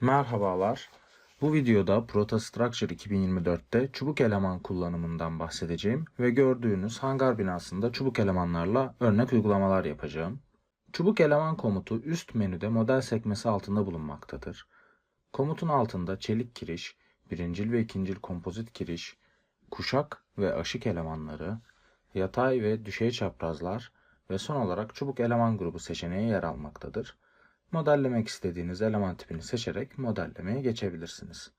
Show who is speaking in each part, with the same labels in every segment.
Speaker 1: Merhabalar. Bu videoda ProtaStructure 2024'te çubuk eleman kullanımından bahsedeceğim ve gördüğünüz hangar binasında çubuk elemanlarla örnek uygulamalar yapacağım. Çubuk eleman komutu üst menüde model sekmesi altında bulunmaktadır. Komutun altında çelik kiriş, birincil ve ikincil kompozit kiriş, kuşak ve aşık elemanları, yatay ve düşey çaprazlar ve son olarak çubuk eleman grubu seçeneği yer almaktadır. Modellemek istediğiniz eleman tipini seçerek modellemeye geçebilirsiniz.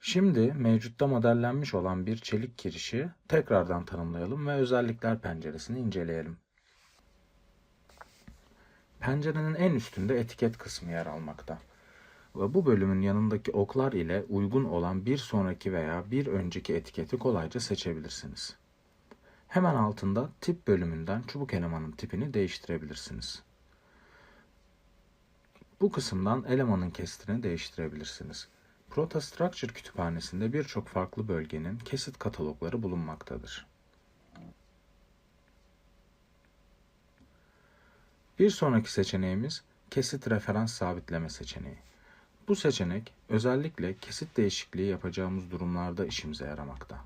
Speaker 1: Şimdi mevcutta modellenmiş olan bir çelik kirişi tekrardan tanımlayalım ve özellikler penceresini inceleyelim. Pencerenin en üstünde etiket kısmı yer almakta. Ve bu bölümün yanındaki oklar ile uygun olan bir sonraki veya bir önceki etiketi kolayca seçebilirsiniz. Hemen altında tip bölümünden çubuk elemanın tipini değiştirebilirsiniz. Bu kısımdan elemanın kestini değiştirebilirsiniz. ProtaStructure kütüphanesinde birçok farklı bölgenin kesit katalogları bulunmaktadır. Bir sonraki seçeneğimiz kesit referans sabitleme seçeneği. Bu seçenek özellikle kesit değişikliği yapacağımız durumlarda işimize yaramakta.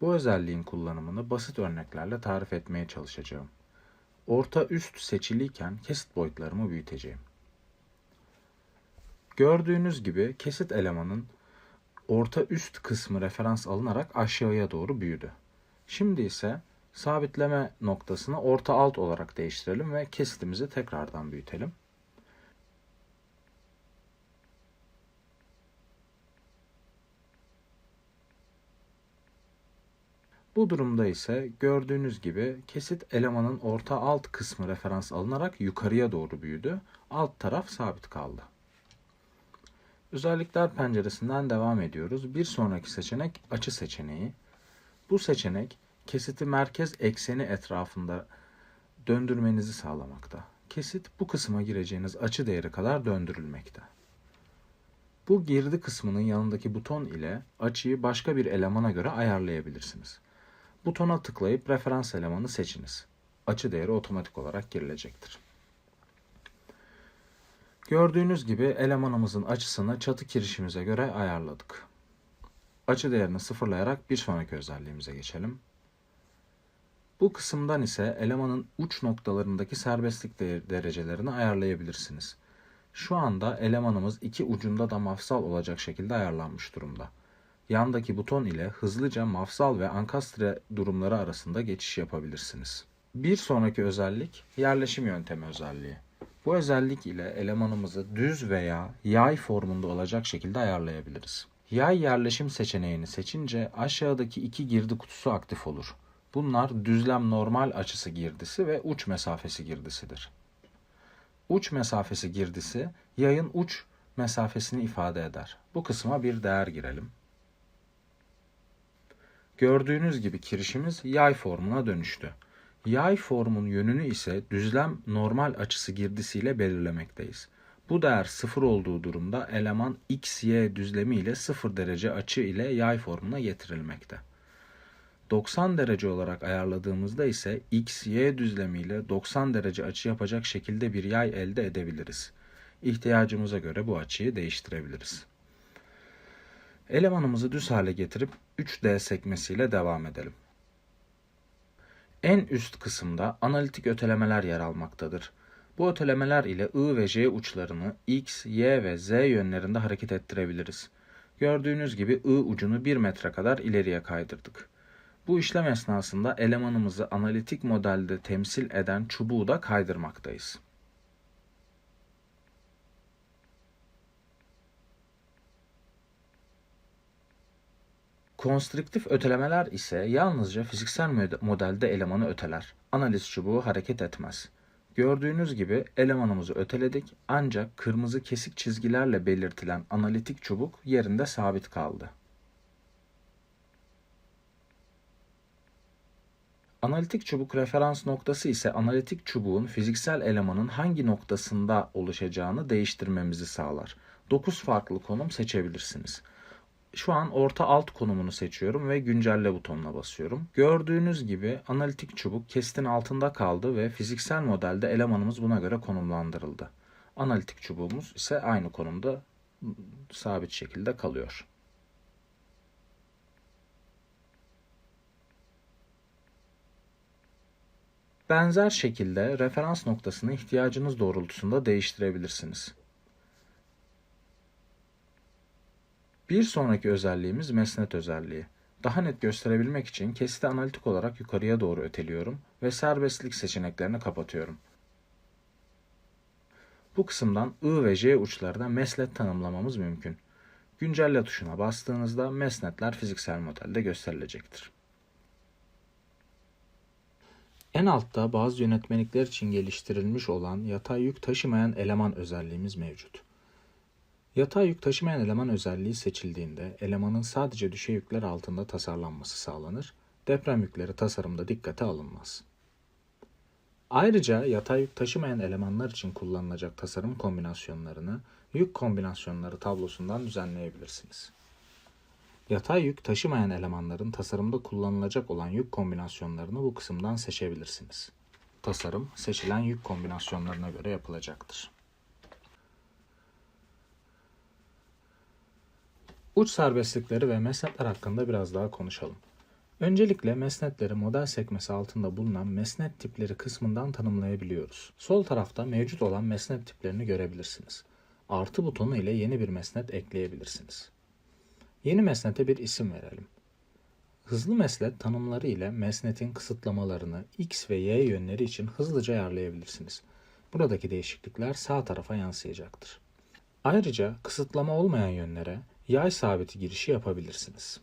Speaker 1: Bu özelliğin kullanımını basit örneklerle tarif etmeye çalışacağım. Orta üst seçiliyken kesit boyutlarımı büyüteceğim. Gördüğünüz gibi kesit elemanın orta üst kısmı referans alınarak aşağıya doğru büyüdü. Şimdi ise sabitleme noktasını orta alt olarak değiştirelim ve kesitimizi tekrardan büyütelim. Bu durumda ise gördüğünüz gibi kesit elemanın orta alt kısmı referans alınarak yukarıya doğru büyüdü. Alt taraf sabit kaldı. Özellikler penceresinden devam ediyoruz. Bir sonraki seçenek açı seçeneği. Bu seçenek kesiti merkez ekseni etrafında döndürmenizi sağlamakta. Kesit bu kısma gireceğiniz açı değeri kadar döndürülmekte. Bu girdi kısmının yanındaki buton ile açıyı başka bir elemana göre ayarlayabilirsiniz. Butona tıklayıp referans elemanı seçiniz. Açı değeri otomatik olarak girilecektir. Gördüğünüz gibi elemanımızın açısını çatı kirişimize göre ayarladık. Açı değerini sıfırlayarak bir sonraki özelliğimize geçelim. Bu kısımdan ise elemanın uç noktalarındaki serbestlik derecelerini ayarlayabilirsiniz. Şu anda elemanımız iki ucunda da mafsal olacak şekilde ayarlanmış durumda. Yandaki buton ile hızlıca mafsal ve ankastre durumları arasında geçiş yapabilirsiniz. Bir sonraki özellik yerleşim yöntemi özelliği. Bu özellik ile elemanımızı düz veya yay formunda olacak şekilde ayarlayabiliriz. Yay yerleşim seçeneğini seçince aşağıdaki iki girdi kutusu aktif olur. Bunlar düzlem normal açısı girdisi ve uç mesafesi girdisidir. Uç mesafesi girdisi yayın uç mesafesini ifade eder. Bu kısma bir değer girelim. Gördüğünüz gibi kirişimiz yay formuna dönüştü. Yay formun yönünü ise düzlem normal açısı girdisiyle belirlemekteyiz. Bu değer 0 olduğu durumda eleman x, y düzlemi ile 0 derece açı ile yay formuna getirilmekte. 90 derece olarak ayarladığımızda ise x, y düzlemi ile 90 derece açı yapacak şekilde bir yay elde edebiliriz. İhtiyacımıza göre bu açıyı değiştirebiliriz. Elemanımızı düz hale getirip 3D sekmesiyle devam edelim. En üst kısımda analitik ötelemeler yer almaktadır. Bu ötelemeler ile I ve J uçlarını X, Y ve Z yönlerinde hareket ettirebiliriz. Gördüğünüz gibi I ucunu 1 metre kadar ileriye kaydırdık. Bu işlem esnasında elemanımızı analitik modelde temsil eden çubuğu da kaydırmaktayız. Konstriktif ötelemeler ise yalnızca fiziksel modelde elemanı öteler. Analiz çubuğu hareket etmez. Gördüğünüz gibi elemanımızı öteledik ancak kırmızı kesik çizgilerle belirtilen analitik çubuk yerinde sabit kaldı. Analitik çubuk referans noktası ise analitik çubuğun fiziksel elemanın hangi noktasında oluşacağını değiştirmemizi sağlar. 9 farklı konum seçebilirsiniz. Şu an orta alt konumunu seçiyorum ve güncelle butonuna basıyorum. Gördüğünüz gibi analitik çubuk kestin altında kaldı ve fiziksel modelde elemanımız buna göre konumlandırıldı. Analitik çubuğumuz ise aynı konumda sabit şekilde kalıyor. Benzer şekilde referans noktasını ihtiyacınız doğrultusunda değiştirebilirsiniz. Bir sonraki özelliğimiz mesnet özelliği. Daha net gösterebilmek için kesiti analitik olarak yukarıya doğru öteliyorum ve serbestlik seçeneklerini kapatıyorum. Bu kısımdan I ve J uçlarına mesnet tanımlamamız mümkün. Güncelle tuşuna bastığınızda mesnetler fiziksel modelde gösterilecektir. En altta bazı yönetmelikler için geliştirilmiş olan yatay yük taşımayan eleman özelliğimiz mevcut. Yatay yük taşımayan eleman özelliği seçildiğinde elemanın sadece düşey yükler altında tasarlanması sağlanır, deprem yükleri tasarımda dikkate alınmaz. Ayrıca yatay yük taşımayan elemanlar için kullanılacak tasarım kombinasyonlarını yük kombinasyonları tablosundan düzenleyebilirsiniz. Yatay yük taşımayan elemanların tasarımda kullanılacak olan yük kombinasyonlarını bu kısımdan seçebilirsiniz. Tasarım seçilen yük kombinasyonlarına göre yapılacaktır. Uç serbestlikleri ve mesnetler hakkında biraz daha konuşalım. Öncelikle mesnetleri model sekmesi altında bulunan mesnet tipleri kısmından tanımlayabiliyoruz. Sol tarafta mevcut olan mesnet tiplerini görebilirsiniz. Artı butonu ile yeni bir mesnet ekleyebilirsiniz. Yeni mesnete bir isim verelim. Hızlı mesnet tanımları ile mesnetin kısıtlamalarını x ve y yönleri için hızlıca ayarlayabilirsiniz. Buradaki değişiklikler sağ tarafa yansıyacaktır. Ayrıca kısıtlama olmayan yönlere yay sabiti girişi yapabilirsiniz.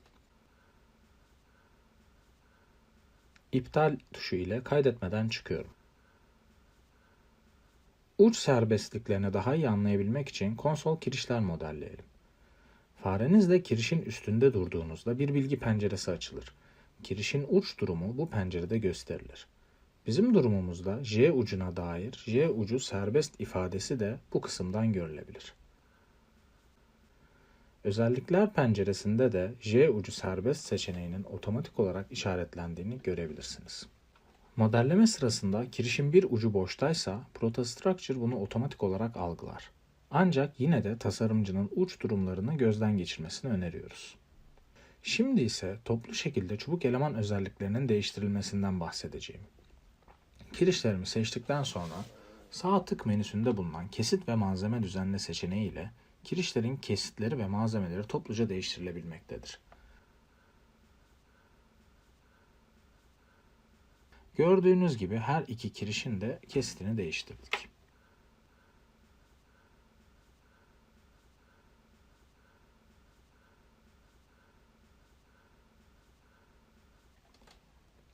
Speaker 1: İptal tuşu ile kaydetmeden çıkıyorum. Uç serbestliklerini daha iyi anlayabilmek için konsol kirişler modelleyelim. Farenizle kirişin üstünde durduğunuzda bir bilgi penceresi açılır. Kirişin uç durumu bu pencerede gösterilir. Bizim durumumuzda J ucuna dair J ucu serbest ifadesi de bu kısımdan görülebilir. Özellikler penceresinde de J ucu serbest seçeneğinin otomatik olarak işaretlendiğini görebilirsiniz. Modelleme sırasında kirişin bir ucu boştaysa ProtoStructure bunu otomatik olarak algılar. Ancak yine de tasarımcının uç durumlarını gözden geçirmesini öneriyoruz. Şimdi ise toplu şekilde çubuk eleman özelliklerinin değiştirilmesinden bahsedeceğim. Kirişlerimi seçtikten sonra sağ tık menüsünde bulunan kesit ve malzeme düzenle seçeneği ile kirişlerin kesitleri ve malzemeleri topluca değiştirilebilmektedir. Gördüğünüz gibi her iki kirişin de kesitini değiştirdik.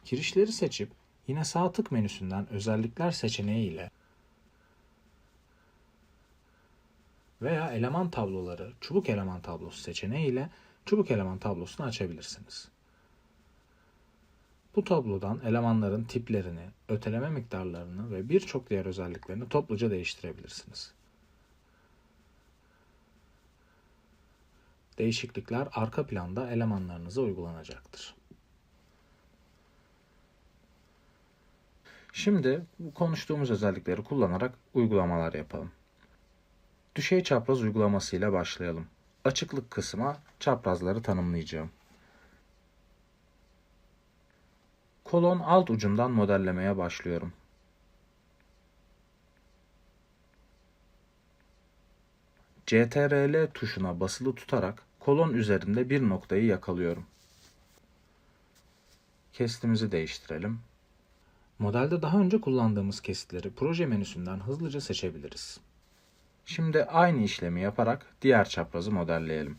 Speaker 1: Kirişleri seçip yine sağ tık menüsünden özellikler seçeneği ile veya eleman tabloları çubuk eleman tablosu seçeneği ile çubuk eleman tablosunu açabilirsiniz. Bu tablodan elemanların tiplerini, öteleme miktarlarını ve birçok diğer özelliklerini topluca değiştirebilirsiniz. Değişiklikler arka planda elemanlarınıza uygulanacaktır. Şimdi konuştuğumuz özellikleri kullanarak uygulamalar yapalım. Düşey çapraz uygulamasıyla başlayalım. Açıklık kısmına çaprazları tanımlayacağım. Kolon alt ucundan modellemeye başlıyorum. CTRL tuşuna basılı tutarak kolon üzerinde bir noktayı yakalıyorum. Kestimizi değiştirelim. Modelde daha önce kullandığımız kesitleri proje menüsünden hızlıca seçebiliriz. Şimdi aynı işlemi yaparak diğer çaprazı modelleyelim.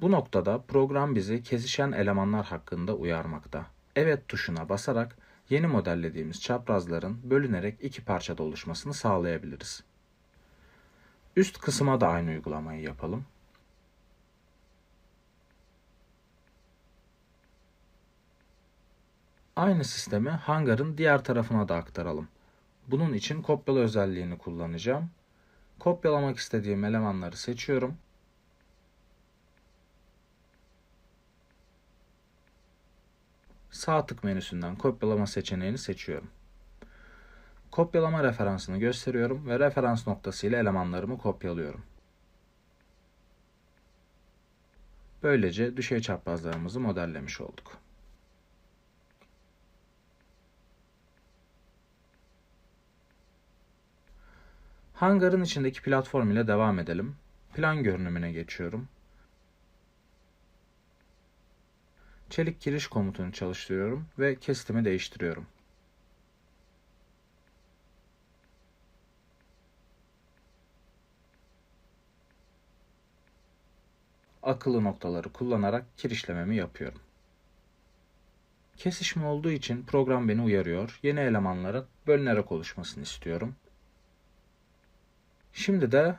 Speaker 1: Bu noktada program bizi kesişen elemanlar hakkında uyarmakta. Evet tuşuna basarak yeni modellediğimiz çaprazların bölünerek iki parçada oluşmasını sağlayabiliriz. Üst kısma da aynı uygulamayı yapalım. Aynı sistemi hangarın diğer tarafına da aktaralım. Bunun için kopyala özelliğini kullanacağım. Kopyalamak istediğim elemanları seçiyorum. Sağ tık menüsünden kopyalama seçeneğini seçiyorum. Kopyalama referansını gösteriyorum ve referans noktası ile elemanlarımı kopyalıyorum. Böylece düşey çaprazlarımızı modellemiş olduk. Hangarın içindeki platform ile devam edelim. Plan görünümüne geçiyorum. Çelik giriş komutunu çalıştırıyorum ve kesitimi değiştiriyorum. Akıllı noktaları kullanarak kirişlememi yapıyorum. Kesişme olduğu için program beni uyarıyor. Yeni elemanların bölünerek oluşmasını istiyorum. Şimdi de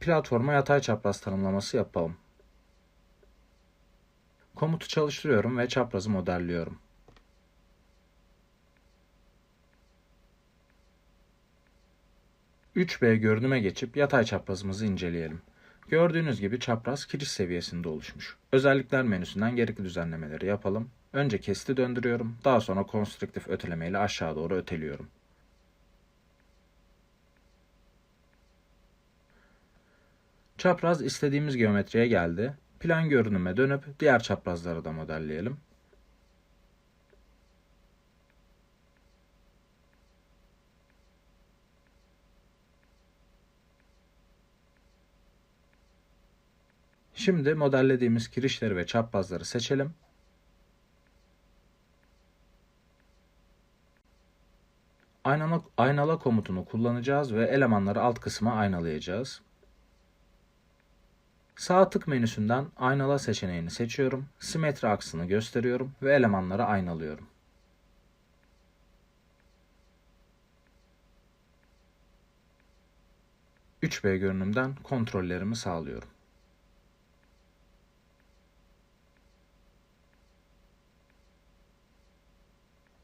Speaker 1: platforma yatay çapraz tanımlaması yapalım. Komutu çalıştırıyorum ve çaprazı modelliyorum. ...3B görünüme geçip yatay çaprazımızı inceleyelim. Gördüğünüz gibi çapraz kiriş seviyesinde oluşmuş. Özellikler menüsünden gerekli düzenlemeleri yapalım. Önce kesiti döndürüyorum. Daha sonra konstrüktif öteleme ile aşağı doğru öteliyorum. Çapraz istediğimiz geometriye geldi. Plan görünüme dönüp diğer çaprazları da modelleyelim. Şimdi modellediğimiz kirişleri ve çaprazları seçelim. Aynala, komutunu kullanacağız ve elemanları alt kısma aynalayacağız. Sağ tık menüsünden aynala seçeneğini seçiyorum. Simetri aksını gösteriyorum ve elemanları aynalıyorum. ...3B görünümden kontrollerimi sağlıyorum.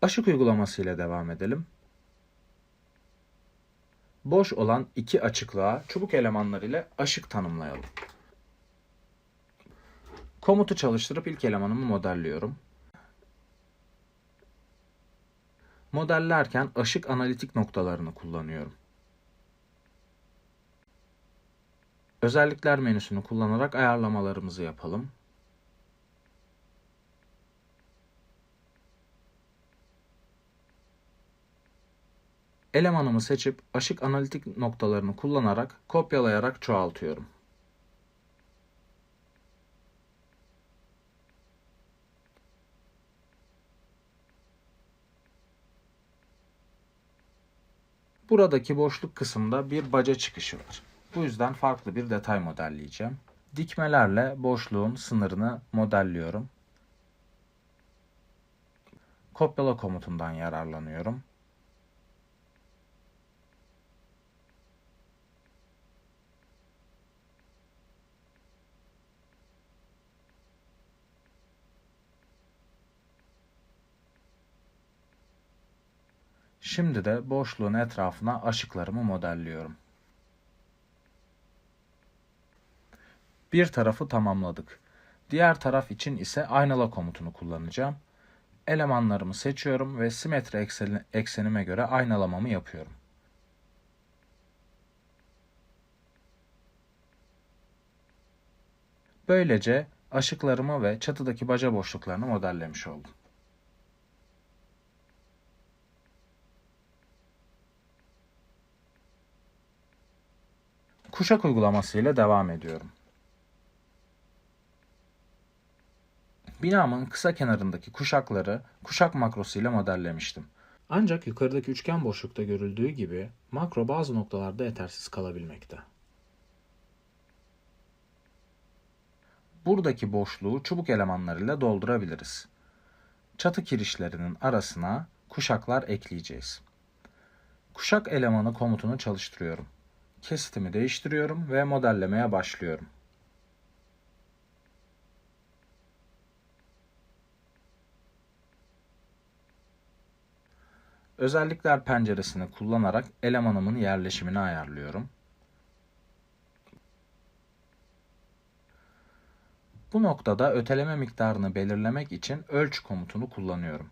Speaker 1: Aşık uygulaması ile devam edelim. Boş olan iki açıklığa çubuk elemanlar ile aşık tanımlayalım. Komutu çalıştırıp ilk elemanımı modelliyorum. Modellerken aşık analitik noktalarını kullanıyorum. Özellikler menüsünü kullanarak ayarlamalarımızı yapalım. Elemanımı seçip aşık analitik noktalarını kullanarak kopyalayarak çoğaltıyorum. Buradaki boşluk kısımda bir baca çıkışı var. Bu yüzden farklı bir detay modelleyeceğim. Dikmelerle boşluğun sınırını modelliyorum. Kopyala komutundan yararlanıyorum. Şimdi de boşluğun etrafına aşıklarımı modelliyorum. Bir tarafı tamamladık. Diğer taraf için ise aynala komutunu kullanacağım. Elemanlarımı seçiyorum ve simetri eksenime göre aynalamamı yapıyorum. Böylece aşıklarımı ve çatıdaki baca boşluklarını modellemiş oldum. Kuşak uygulaması ile devam ediyorum. Binamın kısa kenarındaki kuşakları kuşak makrosu ile modellemiştim. Ancak yukarıdaki üçgen boşlukta görüldüğü gibi makro bazı noktalarda yetersiz kalabilmekte. Buradaki boşluğu çubuk elemanlarıyla doldurabiliriz. Çatı kirişlerinin arasına kuşaklar ekleyeceğiz. Kuşak elemanı komutunu çalıştırıyorum kesitimi değiştiriyorum ve modellemeye başlıyorum. Özellikler penceresini kullanarak elemanımın yerleşimini ayarlıyorum. Bu noktada öteleme miktarını belirlemek için ölç komutunu kullanıyorum.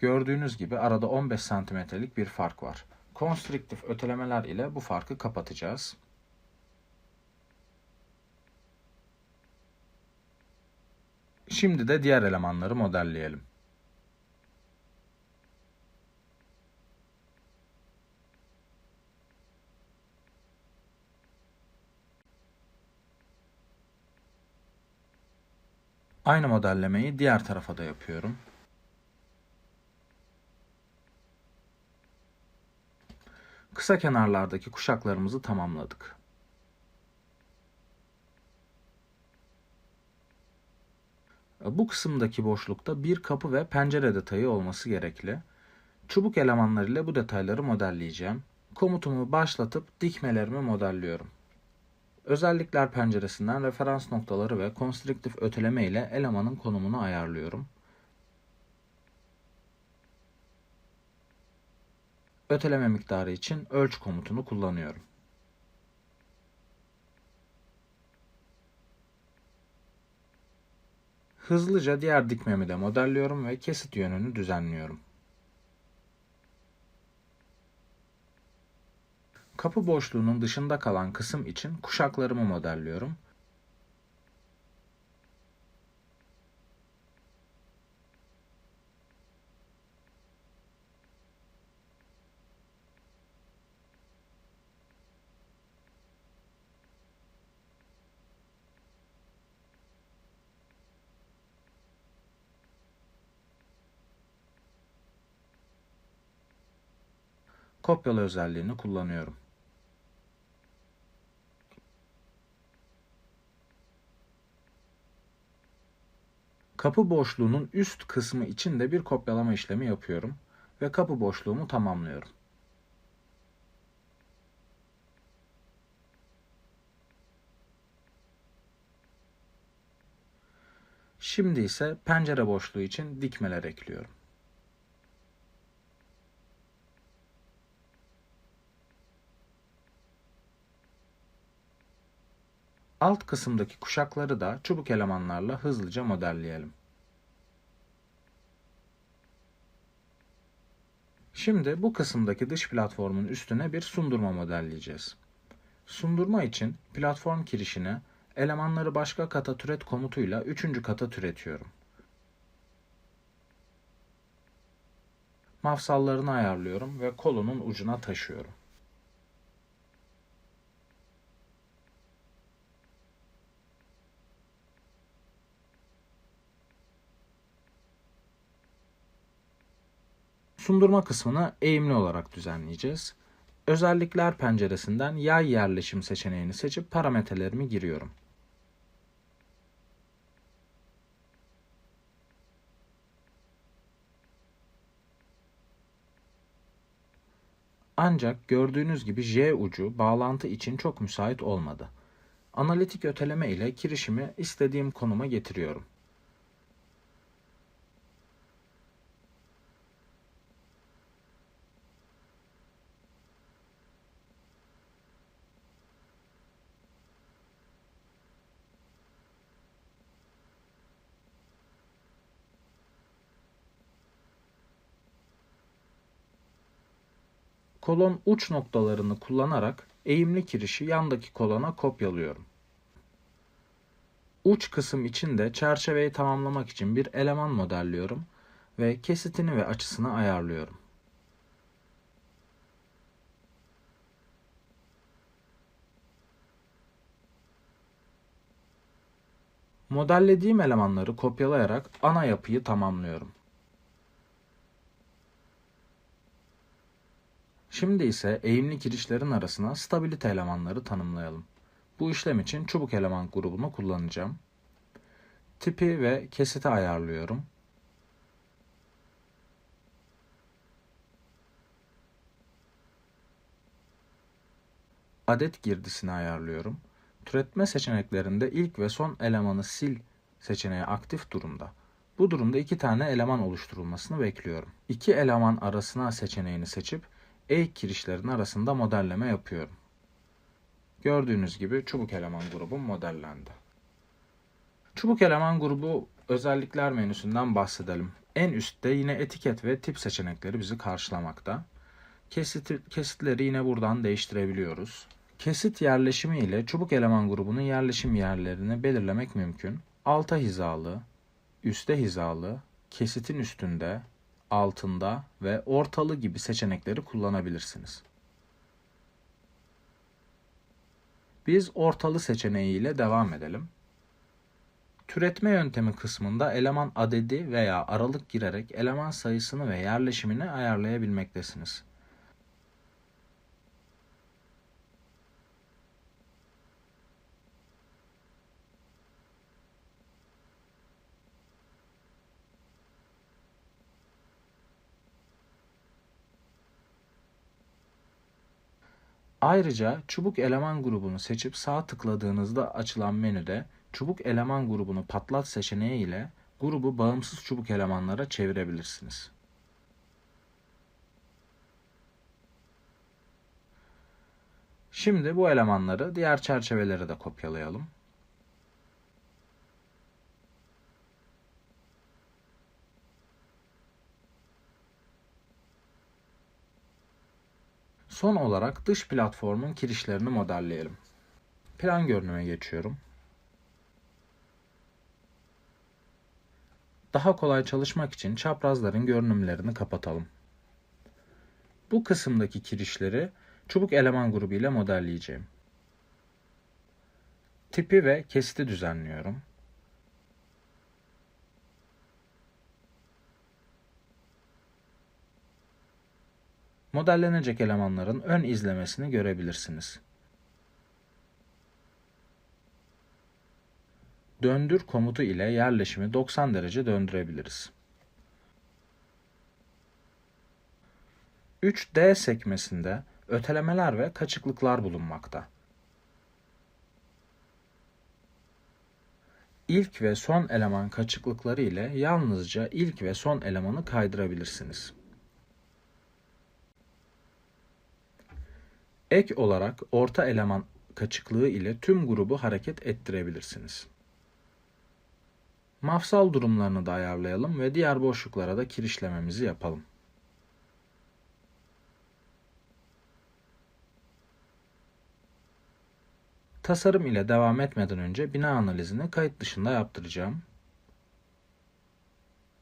Speaker 1: Gördüğünüz gibi arada 15 santimetrelik bir fark var. Konstriktif ötelemeler ile bu farkı kapatacağız. Şimdi de diğer elemanları modelleyelim. Aynı modellemeyi diğer tarafa da yapıyorum. Kısa kenarlardaki kuşaklarımızı tamamladık. Bu kısımdaki boşlukta bir kapı ve pencere detayı olması gerekli. Çubuk elemanlar ile bu detayları modelleyeceğim. Komutumu başlatıp dikmelerimi modelliyorum. Özellikler penceresinden referans noktaları ve konstriktif öteleme ile elemanın konumunu ayarlıyorum. Öteleme miktarı için ölç komutunu kullanıyorum. Hızlıca diğer dikmemi de modelliyorum ve kesit yönünü düzenliyorum. Kapı boşluğunun dışında kalan kısım için kuşaklarımı modelliyorum. Kopyala özelliğini kullanıyorum. Kapı boşluğunun üst kısmı için de bir kopyalama işlemi yapıyorum ve kapı boşluğumu tamamlıyorum. Şimdi ise pencere boşluğu için dikmeler ekliyorum. Alt kısımdaki kuşakları da çubuk elemanlarla hızlıca modelleyelim. Şimdi bu kısımdaki dış platformun üstüne bir sundurma modelleyeceğiz. Sundurma için platform kirişine elemanları başka kata türet komutuyla üçüncü kata türetiyorum. Mafsallarını ayarlıyorum ve kolunun ucuna taşıyorum. Sundurma kısmını eğimli olarak düzenleyeceğiz. Özellikler penceresinden yay yerleşim seçeneğini seçip parametrelerimi giriyorum. Ancak gördüğünüz gibi J ucu bağlantı için çok müsait olmadı. Analitik öteleme ile kirişimi istediğim konuma getiriyorum. Kolon uç noktalarını kullanarak eğimli kirişi yandaki kolona kopyalıyorum. Uç kısım için de çerçeveyi tamamlamak için bir eleman modelliyorum ve kesitini ve açısını ayarlıyorum. Modellediğim elemanları kopyalayarak ana yapıyı tamamlıyorum. Şimdi ise eğimli kirişlerin arasına stabilite elemanları tanımlayalım. Bu işlem için çubuk eleman grubunu kullanacağım. Tipi ve kesiti ayarlıyorum. Adet girdisini ayarlıyorum. Türetme seçeneklerinde ilk ve son elemanı sil seçeneği aktif durumda. Bu durumda iki tane eleman oluşturulmasını bekliyorum. İki eleman arasına seçeneğini seçip e kirişlerin arasında modelleme yapıyorum. Gördüğünüz gibi çubuk eleman grubum modellendi. Çubuk eleman grubu özellikler menüsünden bahsedelim. En üstte yine etiket ve tip seçenekleri bizi karşılamakta. Kesit, kesitleri yine buradan değiştirebiliyoruz. Kesit yerleşimi ile çubuk eleman grubunun yerleşim yerlerini belirlemek mümkün. Alta hizalı, üste hizalı, kesitin üstünde, altında ve ortalı gibi seçenekleri kullanabilirsiniz. Biz ortalı seçeneğiyle devam edelim. Türetme yöntemi kısmında eleman adedi veya aralık girerek eleman sayısını ve yerleşimini ayarlayabilmektesiniz. Ayrıca çubuk eleman grubunu seçip sağ tıkladığınızda açılan menüde çubuk eleman grubunu patlat seçeneği ile grubu bağımsız çubuk elemanlara çevirebilirsiniz. Şimdi bu elemanları diğer çerçevelere de kopyalayalım. Son olarak dış platformun kirişlerini modelleyelim. Plan görünüme geçiyorum. Daha kolay çalışmak için çaprazların görünümlerini kapatalım. Bu kısımdaki kirişleri çubuk eleman grubu ile modelleyeceğim. Tipi ve kesiti düzenliyorum. Modellenecek elemanların ön izlemesini görebilirsiniz. Döndür komutu ile yerleşimi 90 derece döndürebiliriz. 3D sekmesinde ötelemeler ve kaçıklıklar bulunmakta. İlk ve son eleman kaçıklıkları ile yalnızca ilk ve son elemanı kaydırabilirsiniz. Ek olarak orta eleman kaçıklığı ile tüm grubu hareket ettirebilirsiniz. Mafsal durumlarını da ayarlayalım ve diğer boşluklara da kirişlememizi yapalım. Tasarım ile devam etmeden önce bina analizini kayıt dışında yaptıracağım.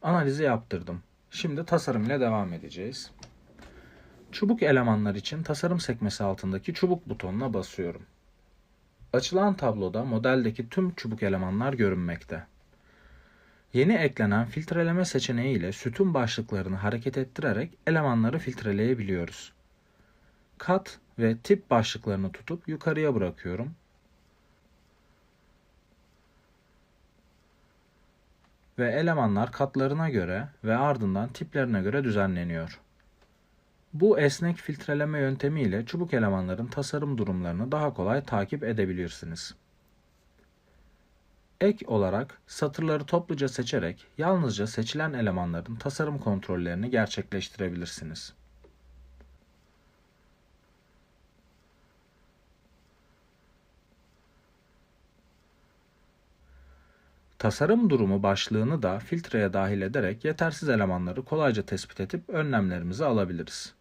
Speaker 1: Analizi yaptırdım. Şimdi tasarım ile devam edeceğiz. Çubuk elemanlar için tasarım sekmesi altındaki çubuk butonuna basıyorum. Açılan tabloda modeldeki tüm çubuk elemanlar görünmekte. Yeni eklenen filtreleme seçeneği ile sütun başlıklarını hareket ettirerek elemanları filtreleyebiliyoruz. Kat ve tip başlıklarını tutup yukarıya bırakıyorum. Ve elemanlar katlarına göre ve ardından tiplerine göre düzenleniyor. Bu esnek filtreleme yöntemiyle çubuk elemanların tasarım durumlarını daha kolay takip edebilirsiniz. Ek olarak satırları topluca seçerek yalnızca seçilen elemanların tasarım kontrollerini gerçekleştirebilirsiniz. Tasarım durumu başlığını da filtreye dahil ederek yetersiz elemanları kolayca tespit edip önlemlerimizi alabiliriz.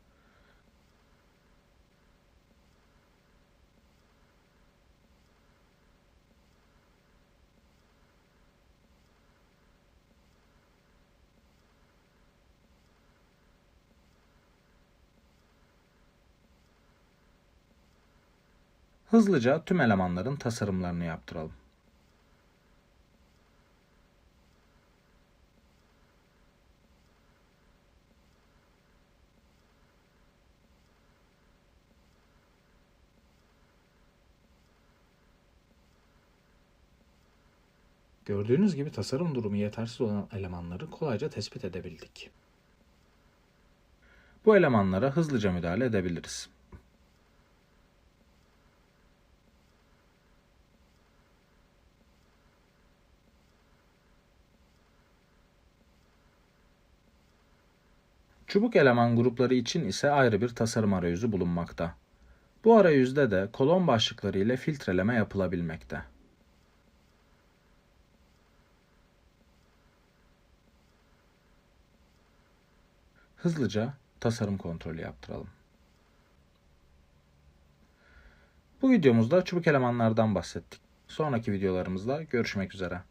Speaker 1: Hızlıca tüm elemanların tasarımlarını yaptıralım. Gördüğünüz gibi tasarım durumu yetersiz olan elemanları kolayca tespit edebildik. Bu elemanlara hızlıca müdahale edebiliriz. Çubuk eleman grupları için ise ayrı bir tasarım arayüzü bulunmakta. Bu arayüzde de kolon başlıkları ile filtreleme yapılabilmekte. hızlıca tasarım kontrolü yaptıralım. Bu videomuzda çubuk elemanlardan bahsettik. Sonraki videolarımızda görüşmek üzere.